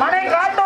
மணி காட்டும்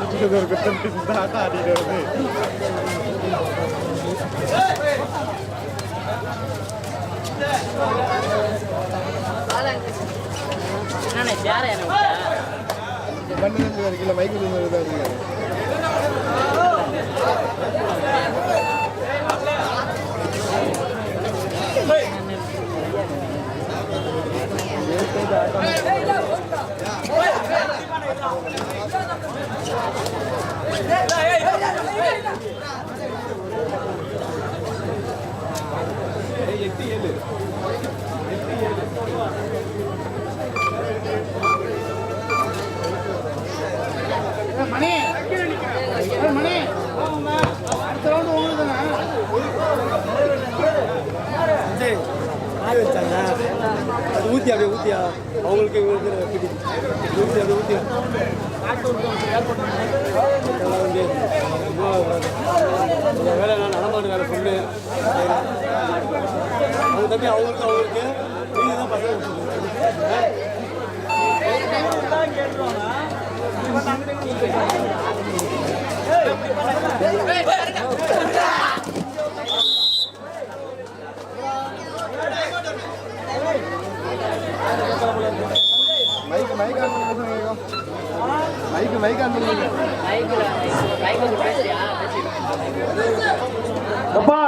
வந்துட்டே ஏறி வரைக்கும் ஒரு கட்டம் இந்த ஆட்டம் ஆடிட்டு வருது என்னண்ணே சேர எனக்கு மண்ணு இருந்து வரைக்கும் மைக்கு இருந்து மணி மணி அடுத்த ரவுண்ட் உங்களுக்கு ஆய் வச்சாங்க அது அப்படியே ஊத்தியா அவங்களுக்கு ஊத்தி அப்படியே வேலை நான் நடமாடு வேலை சொல்லு தம்பி அவங்களுக்கு அவங்களுக்கு நீங்க தான் பசங்க அப்பா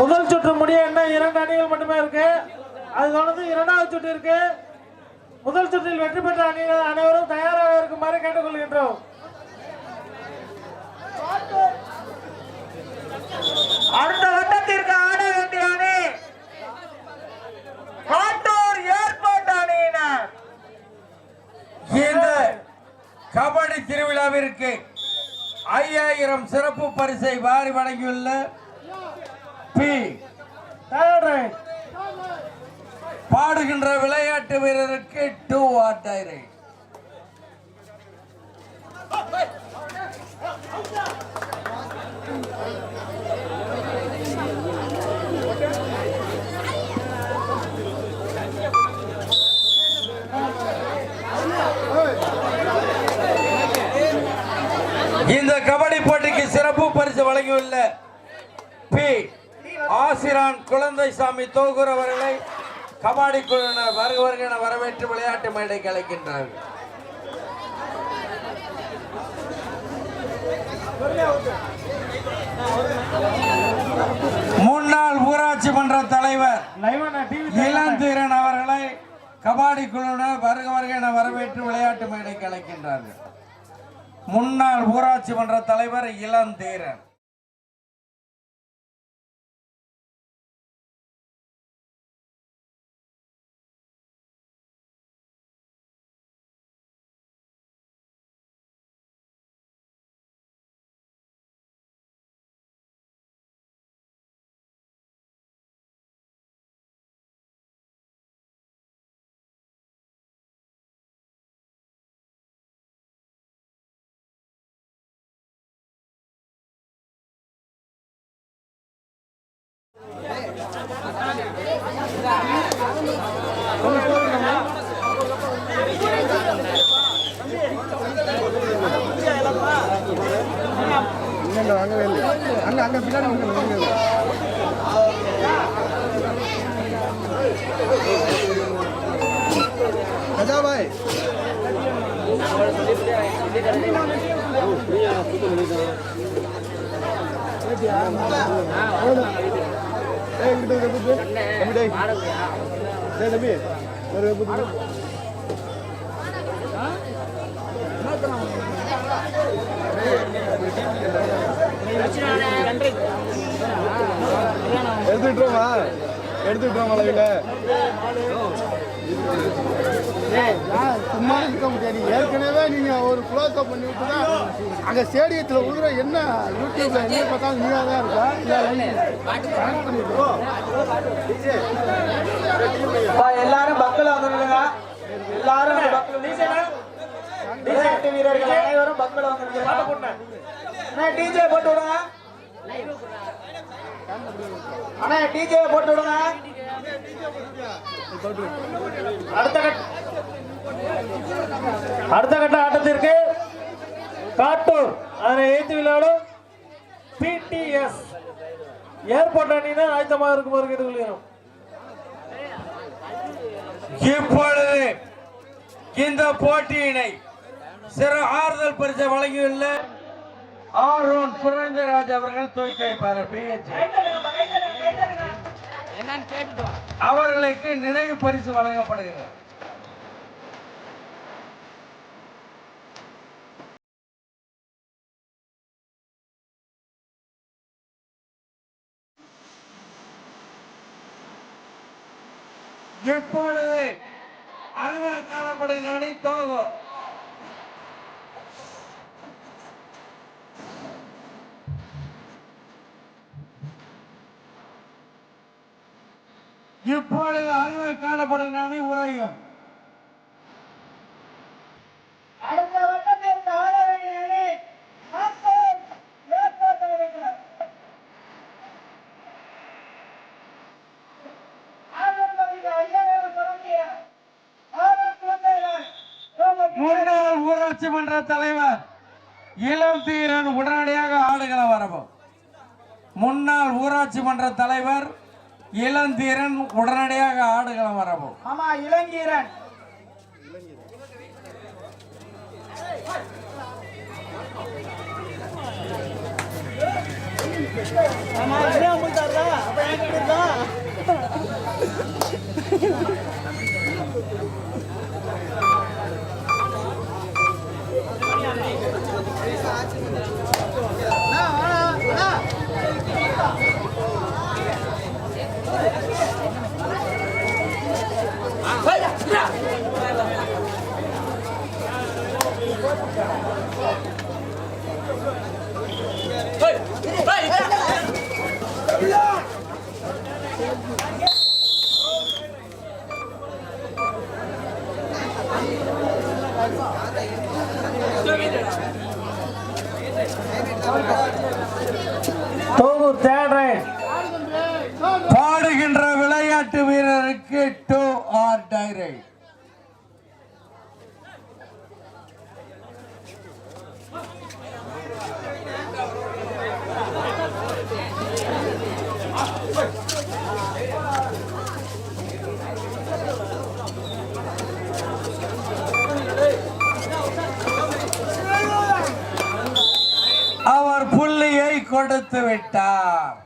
முதல் சுற்று முடிய என்ன? இரண்டு அணிகள் மட்டுமே இருக்கு. அது தொடர்ந்து இரண்டாவது சுற்று இருக்கு. முதல் சுற்றில் வெற்றி பெற்ற அணிகள் அனைவரும் தயாராக இருக்குமாறு கேட்டுக்கொள்கின்றோம். அடுத்த வட்டத்திற்கு ஆட வேண்டிய அணி காட்டூர் ஏர்போர்ட் அணியினர் இந்த கபடி திருவிழாவிற்கு ஐயாயிரம் சிறப்பு பரிசை வாரி வழங்கியுள்ள பி பாடுகின்ற விளையாட்டு வீரருக்கு டூ ஆர் டைரை இந்த கபடி போட்டிக்கு சிறப்பு பரிசு வழங்கியுள்ள பி. ஆசிரான் குழந்தைசாமி தோகூர் அவர்களை கபாடி குழுவினர் வருக வரவேற்று விளையாட்டு மேடை கலைக்கின்றார்கள் முன்னாள் ஊராட்சி மன்ற தலைவர் இளந்திரன் இளந்தீரன் அவர்களை கபாடி குழுவினர் வருக வரவேற்று விளையாட்டு மேடை கலைக்கின்றார்கள் முன்னாள் ஊராட்சி மன்ற தலைவர் இளந்தீரன் அங்க அங்க பின்னாடி கஜாபாய் தம்பி எடுத்துட்டோமா எடுத்துட்டோம் அளவில் சும்மா இருக்க முடியாது. ஏற்கனவே நீங்க ஒரு குலோத்தை பண்ணி விட்டு தான் அங்க ஸ்டேடியத்தில் உழுற என்ன யூடியூப்ல என்ன பார்த்தாலும் நீயா தான் இருக்கா? எல்லாரும் பக்கில் வந்துருங்க எல்லாரும் விளையாட்டு வீரர்கள் அனைவரும் பக்கில் வந்துருங்க டிஜே போட்டு விடுங்க. அண்ணா டிஜே போட்டு விடுங்க. அடுத்த கட்ட அடுத்த கட்ட ஆட்டத்திற்கு காட்டூர். அதனை எய்த்து விளையாடும் பிடிஎஸ் ஏர்போர்ட் அணியினர் ஆயத்தமாக இருக்குமாறு கேட்டுக்கொள்கிறோம் இப்பொழுது இந்த போட்டியினை சிறு ஆறுதல் பரிசை வழங்கியுள்ள ஆரோன் சுரேந்திரராஜ் அவர்கள் துவக்கி வைப்பார். PH. அவர்களுக்கு நினைவு பரிசு வழங்கப்படுகிறது. எப்பொழுது அருவர் காணப்படுகிற அணி தோகோ இப்பொழுது அருவர் காணப்படுகிற அணி உரையும் அடுத்த வட்டத்தில் ஆட வேண்டிய அணி காட்டூர் ஏர்போர்ட் அணியினர். ஆனந்தமிகு ஐயனார் தொடங்கிய ஆனந்த் குழந்தைகள் சோம- முன்னாள் ஊராட்சி மன்ற தலைவர் இளம் தீரன் உடனடியாக ஆடுகளம் வரவும் முன்னாள் ஊராட்சி மன்ற தலைவர் இளந்தீரன் உடனடியாக ஆடுகளம் வரவும். ஆமா இளங்கீரன். தோகூர் கொடுத்து விட்டார்.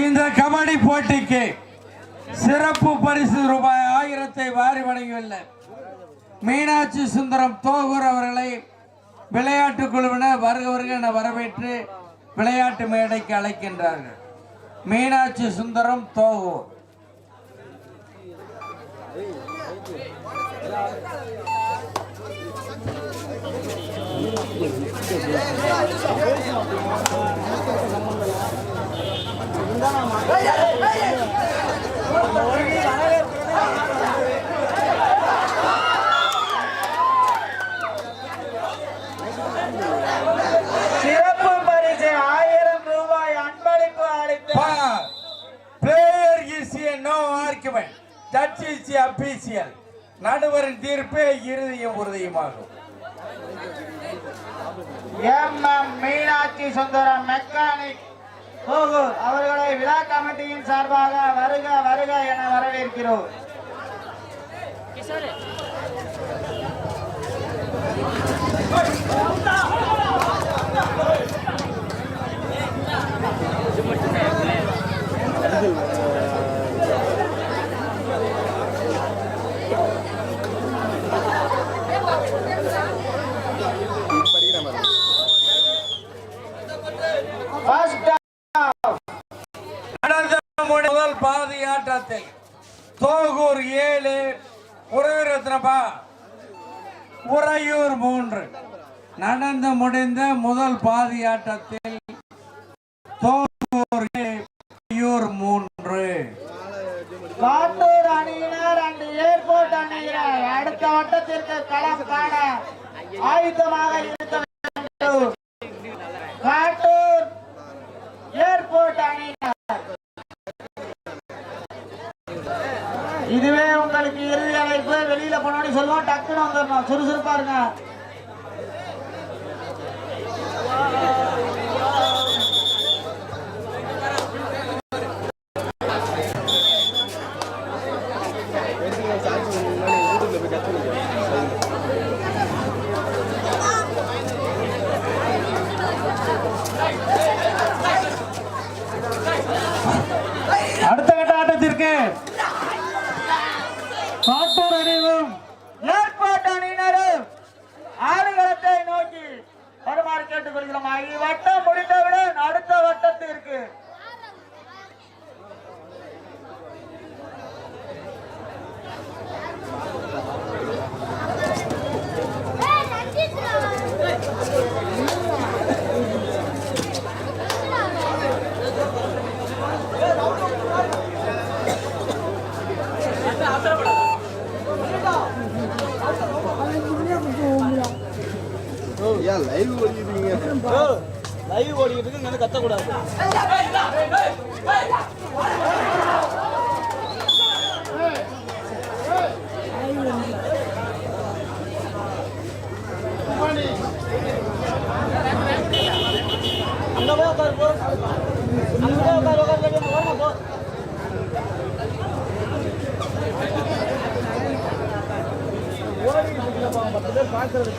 இந்த கபடி போட்டிக்கு சிறப்பு பரிசு ரூபாய் ஆயிரத்தை வாரி வழங்கியுள்ள மீனாட்சி சுந்தரம் தோகூர் அவர்களை விளையாட்டு குழுவினர் வருக வருக என வரவேற்று விளையாட்டு மேடைக்கு அழைக்கின்றார்கள் மீனாட்சி சுந்தரம் தோகூர் Hey, hey, hey, hey. அன்பளிப்பு அளித்த player is a no argument judge is official நடுவரின் தீர்ப்பே இறுதியும் உறுதியுமாகும். M M Meenakshi Sundaram mechanic அவர்களை விழா கமிட்டியின் சார்பாக வருக வருக என வரவேற்கிறோம். கிஷோர். ஃபர்ஸ்ட் நடந்த முதல் போராட்டத்தில் தோகூர் ஏழு உறவிரத்னபா உறையூர் மூன்று. நடந்து முடிந்த முதல் பாதியாட்டத்தில் தோகூர் ஏழு, உறையூர் மூன்று. காட்டூர் அணியினர் அண்ட் ஏர்போர்ட் அணியினர். அடுத்த வட்டத்திற்கு களம் காண ஆயுத இருக்க வேண்டும் காட்டூர் ஏர்போர்ட் அணியினர் இதுவே உங்களுக்கு இறுதி அழைப்பு செல்வம் போனோன்னு டக்குன்னு வந்துடணும் சுறுசுறுப்பா இருங்க. அடுத்த கட்ட ஆட்டத்திற்கு காட்டூர் அணிவும் ஏற்பாட்டு அணியினரும் ஆடுகளத்தை நோக்கி வருமாறு கேட்டுக் கொள்கிறோம் இவ்வட்டம் முடிந்தவுடன் அடுத்த வட்டத்திற்கு ஏன் லைவ் ஓடிக்கிறீங்க லைவ் ஓடிக்கிட்டு இருக்கு கத்தக்கூடாது. அங்க போ உட்காரு போ அங்க போ உட்காரு உட்காரு உட்காரு போ ஓடிக்கிட்டு இருக்குல்லப்பா, பத்து பேர் பார்க்கறது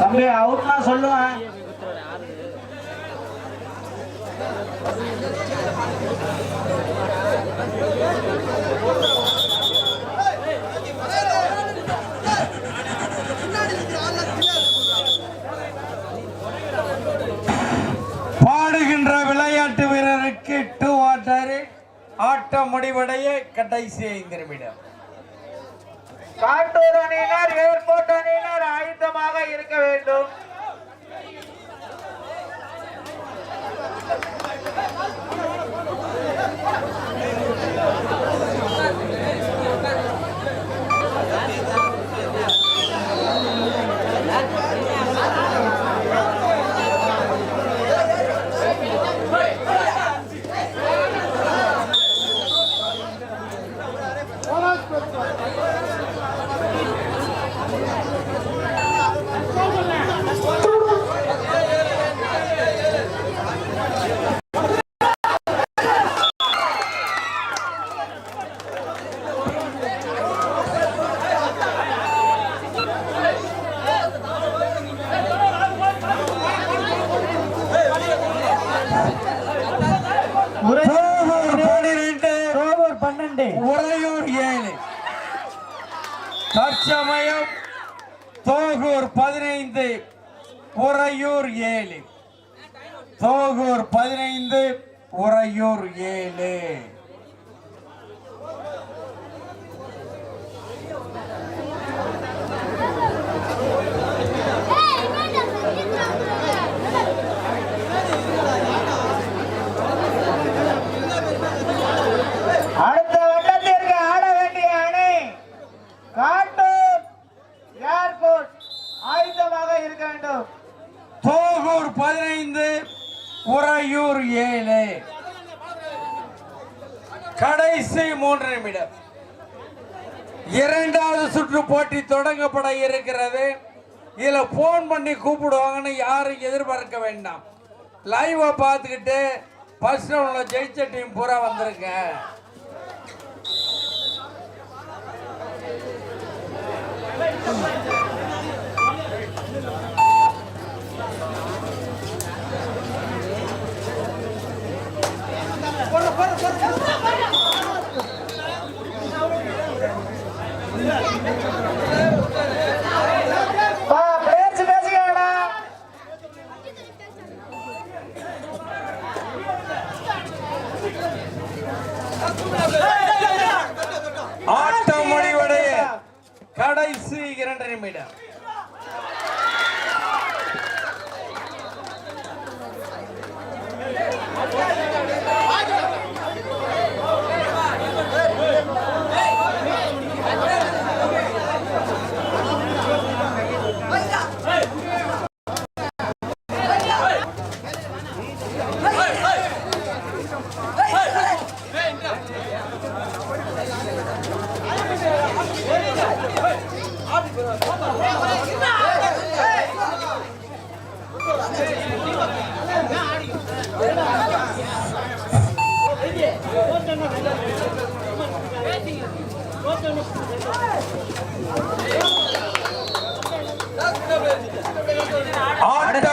தம்பி அவுட்னா சொல்லுவேன். பாடுகின்ற விளையாட்டு வீரருக்கு டூ வாட்டர் ஆட்டம் முடிவடைய கடைசி ஐந்து நிமிடம். காட்டூர் அணியினர் ஏர்போர்ட் அணியினர் ஆயுதமாக இருக்க வேண்டும் இரண்டு உறையூர் ஏழு தற்சமயம் தோகூர் பதினைந்து உறையூர் ஏழு தோகூர் பதினைந்து உறையூர் ஏழு அடுத்த வட்டத்திற்கு ஆட வேண்டிய அணி காட்டூர் ஏர்போர்ட் ஆயுதமாக இருக்க வேண்டும் தோகூர் பதினைந்து உறையூர் ஏழு கடைசி மூன்று நிமிடம் இரண்டாவது சுற்று போட்டி தொடங்கப்பட இருக்கிறது இதுல போன் பண்ணி கூப்பிடுவாங்கன்னு யாரும் எதிர்பார்க்க வேண்டாம். லைவை பார்த்துக்கிட்டு ஃபர்ஸ்ட் ரவுண்டில் ஜெயிச்ச டீம் பூரா வந்திருக்க. பா ஆட்டம் முடிவடைய கடைசி இரண்டு நிமிடம்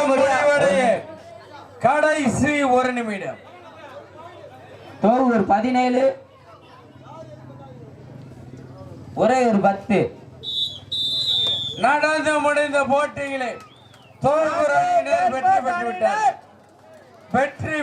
முடிவடைய கடைசி ஒரு நிமிடம் பதினேழு. உறையூர் பத்து. நடந்து முடிந்த போட்டியிலே தோல்குற வெற்றி பெற்று விட்டார் வெற்றி